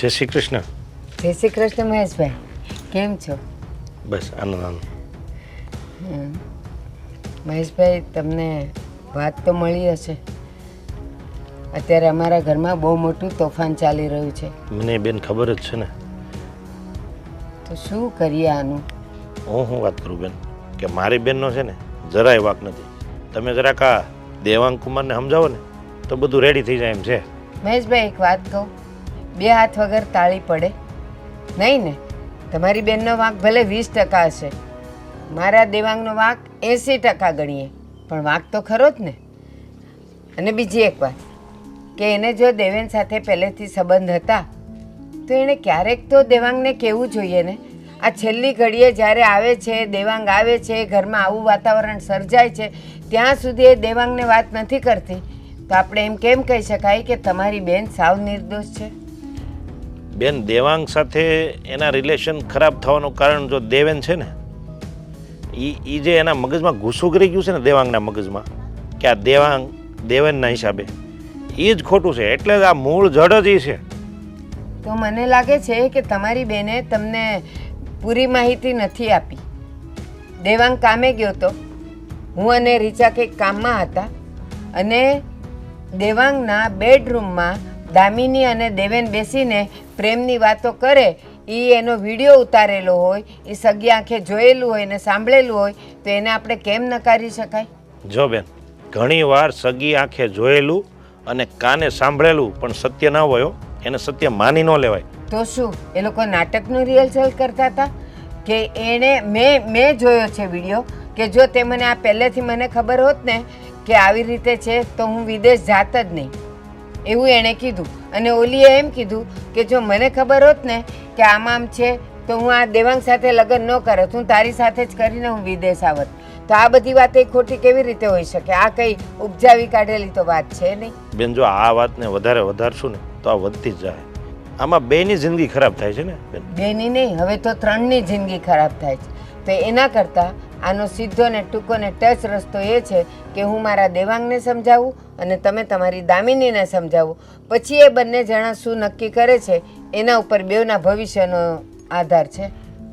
જય શ્રી કૃષ્ણ. જય શ્રી કૃષ્ણ મહેશભાઈ. કેમ છો? બસ આનંદ આનંદ. મહેશભાઈ તમને વાત તો મળી હશે. અત્યારે અમારા ઘરમાં બહુ મોટું તોફાન ચાલી રહ્યું છે. મને બેન ખબર જ છે ને. તો શું કરીએ આનું? હું હું વાત કરું બેન? કે મારી બેનનો છે ને જરાય વાક નથી. તમે જરાક આ દેવાંગ કુમારને સમજાવો ને તો બધું રેડી થઈ જાય એમ છે. મહેશભાઈ એક વાત કહું. બે હાથ વગર તાળી પડે. નહીં ને? તમારી બેનનો વાંક ભલે વીસ ટકા હશે. મારા દેવાંગનો વાંક એંસી ટકા ગણીએ. પણ વાંક તો ખરો જ ને? અને બીજી એક વાત, કે એને જો દેવેન સાથે પહેલેથી સંબંધ હતા, તો એણે ક્યારેક તો દેવાંગને કહેવું જોઈએ ને? આ છેલ્લી ઘડીએ જ્યારે આવે છે, દેવાંગ આવે છે, ઘરમાં આવું વાતાવરણ સર્જાય છે, ત્યાં સુધી એ દેવાંગને વાત નથી કરતી. તો આપણે એમ કેમ કહી શકાય કે તમારી બેન સાવ નિર્દોષ છે? બેન દેવાંગ સાથે એના રિલેશન ખરાબ થવાનું કારણ જો દેવેન છે ને એ એ જે એના મગજમાં ઘૂસું કરી ગયું છે ને દેવાંગના મગજમાં, કે આ દેવાંગ દેવેનના હિસાબે એ જ ખોટું છે. એટલે જ આ મૂળ જડ જ એ છે. તો મને લાગે છે કે તમારી બેને તમને પૂરી માહિતી નથી આપી. દેવાંગ કામે ગયો તો? હું અને રીચા કંઈક કામમાં હતા અને દેવાંગના બેડરૂમમાં દામિની અને દેવેન બેસીને પ્રેમની વાતો કરે એ એનો વીડિયો ઉતારેલો હોય એ સગી આંખે જોયેલું હોય ને સાંભળેલું હોય તો એને આપણે કેમ નકારી શકાય? જો બેન ઘણીવાર સગી આંખે જોયેલું અને કાને સાંભળેલું પણ સત્ય ન હોય એને સત્ય માની ન લેવાય. તો શું એ લોકો નાટકનું રિહર્સલ કરતા હતા? કે એણે મેં મેં જોયો છે વીડિયો કે જો તે મને આ પહેલેથી મને ખબર હોત ને કે આવી રીતે છે તો હું વિદેશ જાત જ નહીં. એવું એણે કીધું. અને ઓલીએ એમ કીધું કે જો મને ખબર હોત ને કે આમ આમ છે તો હું આ દેવાંગ સાથે લગ્ન ન કરત હું તારી સાથે જ કરીને હું વિદેશ આવત. તો આ બધી વાત એ ખોટી કેવી રીતે હોઈ શકે? આ કઈ ઉપજાવી કાઢેલી તો વાત છે નહીં. બેન જો આ વાતને વધારે વધારશું ને તો આ વધતી જ જાય. આમાં બેની જિંદગી ખરાબ થાય છે ને બે બેની નહીં હવે તો ત્રણની જિંદગી ખરાબ થાય છે. તો એના કરતાં આનો સીધો ને ટૂંકો ને ટચ રસ્તો એ છે કે હું મારા દેવાંગને સમજાવું અને તમે તમારી દામિનીને સમજાવો. પછી એ બંને જણા શું નક્કી કરે છે એના ઉપર બેવના ભવિષ્યનો આધાર છે.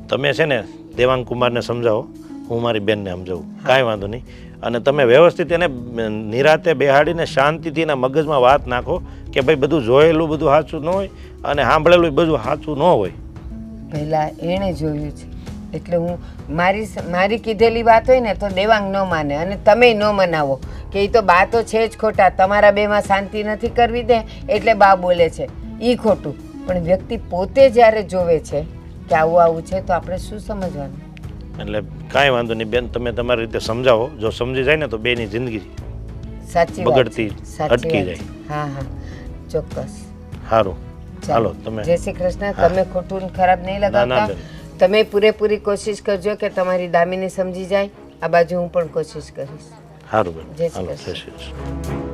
તમે છે ને દેવાંગ કુમારને સમજાવો હું મારી બેનને સમજાવું. કાંઈ વાંધો નહીં. અને તમે વ્યવસ્થિત એને નિરાતે બેહાડીને શાંતિથી એના મગજમાં વાત નાખો કે ભાઈ બધું જોયેલું બધું સાચું ન હોય અને સાંભળેલું બધું સાચું ન હોય. પહેલાં એણે જોયું છે. એટલે હું મારી મારી કીધેલી વાત હોય ને તો દેવાંગ ન માને અને તમે ન મનાવો. કે એ તો બા તો છે જ ખોટા તમારા બેમાં શાંતિ નથી કરવી દે એટલે બા બોલે છે. એ ખોટું. પણ વ્યક્તિ પોતે જ્યારે જોવે છે કે આવું આવું છે તો આપણે શું સમજવાનું? એટલે કાંઈ વાંધો નહીં બેન તમે તમારી રીતે સમજાવો. જો સમજી જાય ને તો બેની જિંદગી સાચી. બગડતી અટકી જાય. હા હા. ચોક્કસ. સારું ચાલો. તમે જય શ્રી કૃષ્ણ. તમે ખોટું ખરાબ નહીં લગાવતા. તમે પૂરેપૂરી કોશિશ કરજો કે તમારી દામીને સમજી જાય. આ બાજુ હું પણ કોશિશ કરીશ. સારું બેન. જય શ્રી હાલો કૃષ્ણ. જય શ્રી કૃષ્ણ.